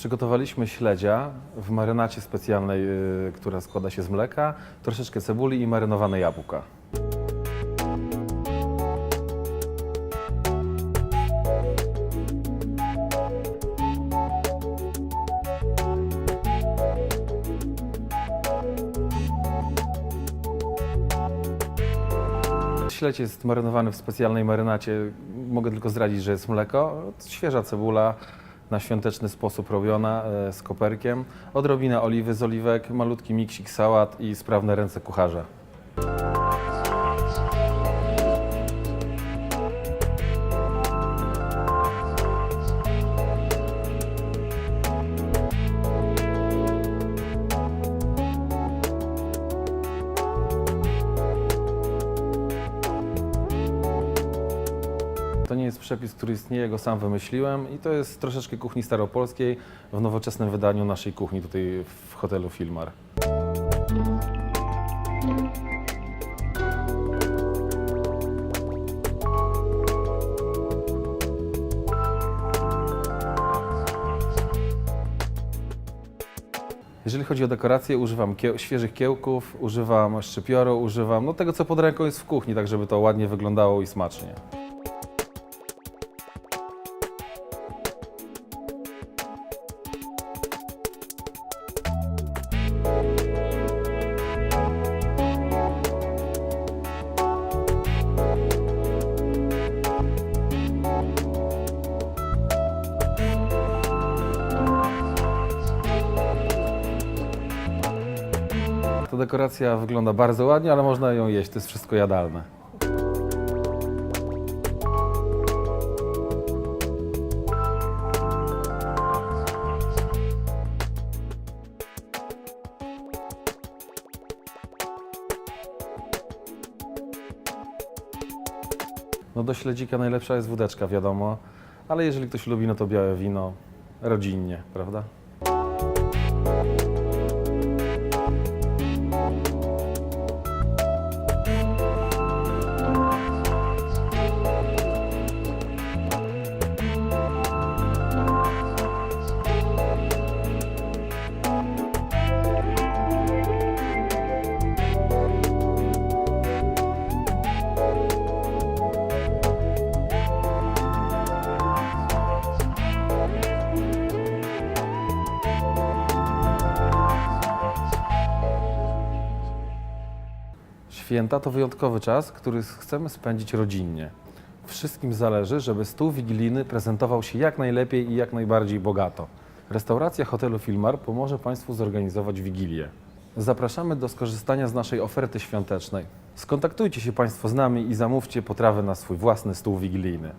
Przygotowaliśmy śledzia w marynacie specjalnej, y, która składa się z mleka, troszeczkę cebuli i marynowane jabłka. Śledź jest marynowany w specjalnej marynacie. Mogę tylko zdradzić, że jest mleko. Świeża cebula, na świąteczny sposób robiona e, z koperkiem. Odrobina oliwy z oliwek, malutki miksik sałat i sprawne ręce kucharza. To nie jest przepis, który istnieje, go sam wymyśliłem i to jest troszeczkę kuchni staropolskiej w nowoczesnym wydaniu naszej kuchni tutaj w hotelu Filmar. Jeżeli chodzi o dekoracje, używam kieł, świeżych kiełków, używam szczypioru, używam no, tego, co pod ręką jest w kuchni, tak żeby to ładnie wyglądało i smacznie. Dekoracja wygląda bardzo ładnie, ale można ją jeść, to jest wszystko jadalne. No do śledzika najlepsza jest wódeczka, wiadomo, ale jeżeli ktoś lubi, no to białe wino, rodzinnie, prawda? Święta to wyjątkowy czas, który chcemy spędzić rodzinnie. Wszystkim zależy, żeby stół wigilijny prezentował się jak najlepiej i jak najbardziej bogato. Restauracja hotelu Filmar pomoże Państwu zorganizować wigilię. Zapraszamy do skorzystania z naszej oferty świątecznej. Skontaktujcie się Państwo z nami i zamówcie potrawę na swój własny stół wigilijny.